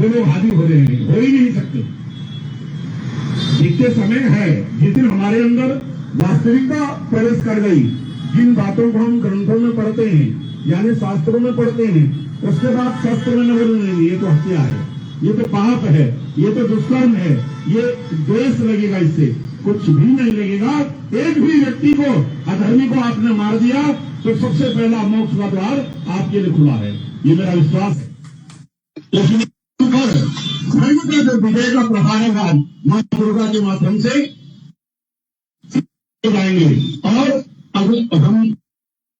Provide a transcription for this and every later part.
वो हावी हो रहे हैं हो नहीं सकते। जितने समय है जिस दिन हमारे अंदर वास्तविकता प्रवेश कर गई, जिन बातों को हम ग्रंथों में पढ़ते हैं, यानी शास्त्रों में पढ़ते हैं, उसके बाद शास्त्र में न बोलने ये तो हत्या है। ये तो पाप है, ये तो दुष्कर्म है, ये द्वेष लगेगा इससे। कुछ भी नहीं लगेगा। एक भी व्यक्ति को, अधर्मी को आपने मार दिया तो सबसे पहला मोक्ष का द्वार आपके लिए खुला है। ये मेरा विश्वास है। पर धर्म का जो विजय का प्रहार है आज माँ दुर्गा के माध्यम से जाएँगे और अब हम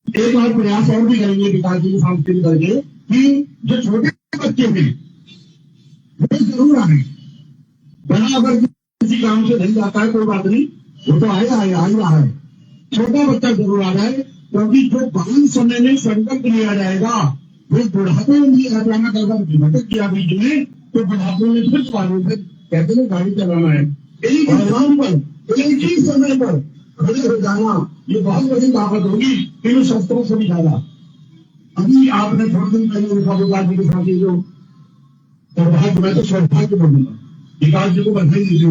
एक बार प्रयास और भी करेंगे विकास जी के साथ करके कि जो छोटे बच्चे हैं, वो ज़रूर आए। बड़ा अगर किसी काम से नहीं जाता है, कोई बात नहीं। वो तो आएगा आएगा आ रहा है छोटा बच्चा ज़रूर आ जाए, क्योंकि जो बाल समय में संकल्प लिया जाएगा वो बुढ़ापे में भी अचानक अगर भटक गया बीच में तो बुढ़ापे में फिर पानी से कहते हैं, गाड़ी चलाना है। एक स्थान पर, एक ही समय पर खड़े हो जाना ये बहुत बड़ी ताकत होगी इन शस्त्रों से भी ज़्यादा। अभी आपने थोड़े दिन पहले विकास जी के साथ जो सौभाग्य, मैं तो सौभाग्य बोलूँगा। विकास जी को बधाई दीजिए